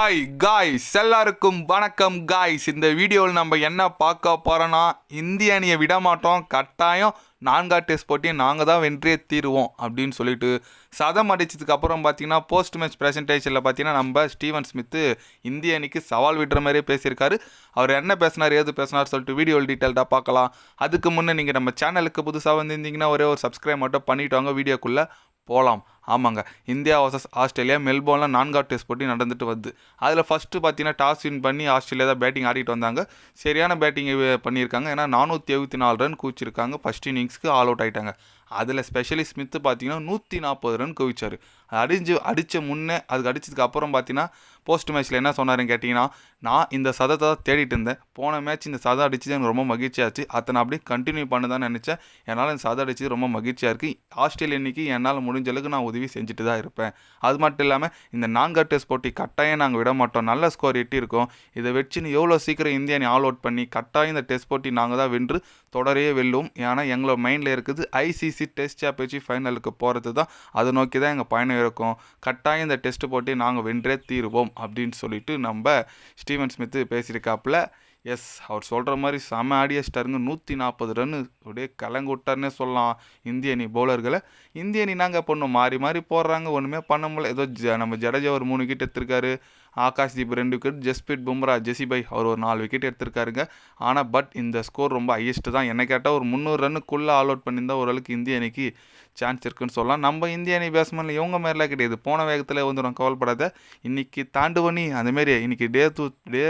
Hi guys எல்லாருக்கும் வணக்கம் guys இந்த வீடியோவில் நம்ம என்ன பார்க்க போகிறோன்னா இந்திய அணியை விட மாட்டோம். கட்டாயம் நான்கா டெஸ்ட் போட்டி நாங்கள் தான் வென்றே தீருவோம் அப்படின்னு சொல்லிட்டு சதம் அடிச்சதுக்கு அப்புறம் பார்த்தீங்கன்னா போஸ்ட் மேட்ச் ப்ரெசன்டேஷனில் பார்த்தீங்கன்னா நம்ம ஸ்டீவன் ஸ்மித்து இந்திய அணிக்கு சவால் விடுற மாதிரியே பேசியிருக்காரு. அவர் என்ன பேசினார் ஏது பேசினார் சொல்லிட்டு வீடியோ டீட்டெயில்டாக பார்க்கலாம். அதுக்கு முன்னே நீங்கள் நம்ம சேனலுக்கு புதுசாக வந்திருந்தீங்கன்னா ஒரே ஒரு சப்ஸ்கிரைப் மட்டும் பண்ணிவிட்டு வாங்க. வீடியோக்குள்ளே போகலாம் ஆமாங்க. இந்தியா வர்சஸ் ஆஸ்திரேலியா மெல்போர்னில் நான்காவது டெஸ்ட் போட்டி நடந்துட்டு வருது. அதில் ஃபஸ்ட்டு பார்த்தீங்கன்னா டாஸ் வின் பண்ணி ஆஸ்திரேலியா தான் பேட்டிங் ஆடிட்டு வந்தாங்க. சரியான பேட்டிங் பண்ணியிருக்காங்க. ஏன்னா நானூற்றி எழுபத்தி நாலு ரன் குவிச்சிருக்காங்க. ஃபஸ்ட் இன்னிங்ஸ்க்கு ஆல் அவுட் ஆகிட்டாங்க அதில் ஸ்பெஷலி ஸ்மித்து பார்த்தீங்கன்னா நூற்றி நாற்பது ரன் குவிச்சார். அடிஞ்சு அடித்த முன்னே அதுக்கு அடித்ததுக்கு அப்புறம் பார்த்தீங்கன்னா போஸ்ட் மேட்ச்சில் என்ன சொன்னாருன்னு கேட்டிங்கன்னா நான் இந்த சதத்தை தான் தேடிட்டு இருந்தேன். போன மேட்ச் இந்த சதம் அடிச்சது எனக்கு ரொம்ப மகிழ்ச்சியாச்சு. அதை நான் அப்படியே கண்டினியூ பண்ண நினச்சேன். என்னால் இந்த சதம் அடிச்சது ரொம்ப மகிழ்ச்சியாக இருக்குது ஆஸ்திரேலியா இன்னைக்கு என்னால் முடிஞ்ச அளவுக்கு நான் உதவி செஞ்சுட்டு தான் இருப்பேன். அது மட்டும் இல்லாமல் இந்த நான்கா டெஸ்ட் போட்டி கட்டாயம் நாங்கள் விட மாட்டோம். நல்ல ஸ்கோர் எட்டியிருக்கோம். இதை வச்சுன்னு எவ்வளோ சீக்கிரம் இந்தியா அணி ஆல் அவுட் பண்ணி கட்டாயம் இந்த டெஸ்ட் போட்டி நாங்கள் தான் வென்று தொடரையே வெல்லும். ஏன்னா எங்களோட மைண்டில் இருக்குது ஐசிசி டெஸ்ட் சாம்பியன்ஷிப் ஃபைனலுக்கு போகிறது தான். அதை நோக்கி தான் எங்கள் பயணம் இருக்கும். கட்டாயம் இந்த டெஸ்ட் போட்டி நாங்கள் வென்றே தீருவோம் அப்படின்னு சொல்லிட்டு நம்ம ஸ்டீவன் ஸ்மித்து பேசியிருக்காப்புல. எஸ் அவர் சொல்கிற மாதிரி செம ஆடியஸ்டாருங்க நூற்றி நாற்பது ரன்னு அப்படியே கலங்குட்டார்னே விட்டாருன்னே சொல்லலாம். இந்திய அணி பவுலர்களை இந்திய அணி நாங்கள் பண்ணும்? மாறி மாறி போடுறாங்க. ஒன்றுமே பண்ண முடியல. ஏதோ ஜ நம்ம ஜடேஜா ஒரு மூணு விக்கெட் எடுத்திருக்காரு. ஆகாஷ் தீப் ரெண்டு விக்கெட் ஜஸ்பிரீத் பும்ரா ஜெசிபை அவர் ஒரு நாலு விக்கெட் எடுத்திருக்காருங்க. ஆனால் பட் இந்த ஸ்கோர் ரொம்ப ஹையஸ்ட்டு தான். என்ன கேட்டால் ஒரு முந்நூறு ரன்னுக்குள்ளே ஆல் அவுட் பண்ணியிருந்தா ஓரளவுக்கு இந்திய அணிக்கு சான்ஸ் இருக்குன்னு சொல்லலாம். நம்ம இந்திய அணி பேட்ஸ்மேனில் இவங்க மாதிரிலாம் கிடையாது. போன வேகத்தில் வந்துடும் கவலைப்படாத. இன்றைக்கி தாண்டுவனி அந்தமாரி இன்றைக்கி டே டூ டே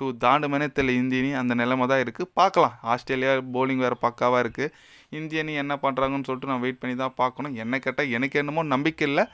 டூ தாண்டுமனே தெரியல இந்திய அணி அந்த நிலைமை தான் இருக்குது பார்க்கலாம். ஆஸ்திரேலியா போலிங் வேறு பக்காவாக இருக்குது இந்திய அணி என்ன பண்ணுறாங்கன்னு சொல்லிட்டு நான் வெயிட் பண்ணி தான் பார்க்கணும். என்ன கேட்டால் எனக்கு என்னமோ நம்பிக்கை இல்லை.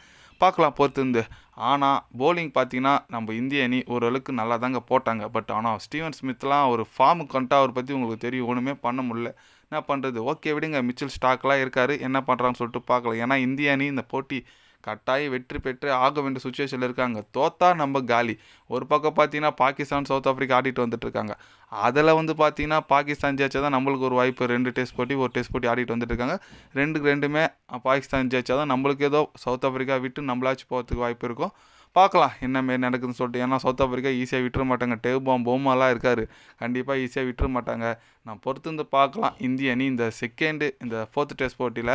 பார்க்கலாம் பொறுத்திருந்து. ஆனால் போலிங் பார்த்தீங்கன்னா நம்ம இந்திய அணி ஓரளவுக்கு நல்லா தாங்க போட்டாங்க. பட் ஆனால் ஸ்டீவன் ஸ்மித்லாம் ஒரு ஃபார்முக்கு வந்துட்டு அவரை பற்றி உங்களுக்கு தெரியும். ஒன்றுமே பண்ண முடியல. என்ன பண்ணுறது ஓகே விடுங்க. மிச்சல் ஸ்டாக்லாம் இருக்கார். என்ன பண்ணுறான்னு சொல்லிட்டு பார்க்கலாம். ஏன்னா இந்திய அணி இந்த போட்டி கட்டாயம் வெற்றி பெற்று ஆக வேண்டிய சுச்சுவேஷனில் இருக்காங்க. தோத்தா நம்ம காலி. ஒரு பக்கம் பார்த்தீங்கன்னா பாகிஸ்தான் சவுத் ஆஃப்ரிக்கா ஆடிட்டு வந்துட்டுருக்காங்க அதில் வந்து பார்த்தீங்கன்னா பாகிஸ்தான் ஜெயிச்சா தான் நம்மளுக்கு ஒரு வாய்ப்பு. ரெண்டு டெஸ்ட் போட்டி ஒரு டெஸ்ட் போட்டி ஆடிட்டு வந்துட்டு இருக்காங்க. ரெண்டு ரெண்டுமே பாகிஸ்தான் ஜெயிச்சா தான் நம்மளுக்கு ஏதோ சவுத் ஆஃப்ரிக்கா விட்டு நம்மளாச்சும் போகிறதுக்கு வாய்ப்பு இருக்கும். பார்க்கலாம் என்ன மாரி நடக்குதுன்னு சொல்லிட்டு. ஏன்னா சவுத் ஆஃப்ரிக்கா ஈஸியாக விட்டுற மாட்டாங்க. டேபாம் போமாலாம் இருக்கார் கண்டிப்பாக ஈஸியாக விட்டுற மாட்டாங்க. நான் பொறுத்திருந்து பார்க்கலாம். இந்திய அணி இந்த செகண்டு இந்த ஃபோர்த் டெஸ்ட் போட்டியில்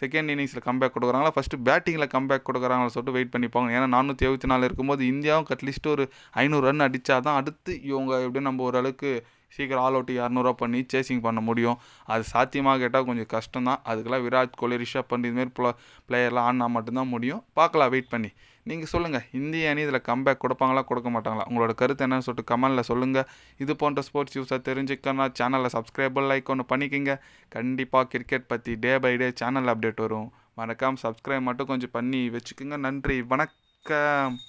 செகண்ட் இன்னிங்ஸில் கம்பேக் கொடுக்குறாங்களா? ஃபஸ்ட்டு பேட்டிங்கில் கம்பேக் கொடுக்குறாங்களா சொல்லிட்டு வெயிட் பண்ணிப்பாங்க ஏன்னா நானூற்றி எழுபத்தி நாலு இருக்கும்போது இந்தியாவும் அட்லீஸ்ட் ஒரு ஐநூறு ரன் அடித்தா தான் அடுத்து இவங்க எப்படியும் நம்ம ஓரளவுக்கு சீக்கிரம் ஆல் அவுட் இரநூறுவா பண்ணி சேசிங் பண்ண முடியும். அது சாத்தியமாக கேட்டால் கொஞ்சம் கஷ்டம் தான் அதுக்கெல்லாம் விராட் கோலி ரிஷப் பண்ட் இதுமாரி ப்ள பிளேயர்லாம் ஆடினா மட்டும்தான் முடியும். பார்க்கலாம் வெயிட் பண்ணி. நீங்கள் சொல்லுங்கள் இந்திய அணி இதில் கம்பேக் கொடுப்பாங்களா கொடுக்க மாட்டாங்களா? உங்களோட கருத்து என்னன்னு சொல்லிட்டு கமெண்டில் சொல்லுங்கள் இது போன்ற ஸ்போர்ட்ஸ் நியூஸை தெரிஞ்சுக்கன்னா சேனலில் சப்ஸ்கிரைபர் லைக் ஒன்று பண்ணிக்கிங்க. கண்டிப்பாக கிரிக்கெட் பற்றி day by day channel update வரும். மறக்காமல் சப்ஸ்கிரைப் மட்டும் கொஞ்சம் பண்ணி வச்சுக்கோங்க. நன்றி வணக்கம்.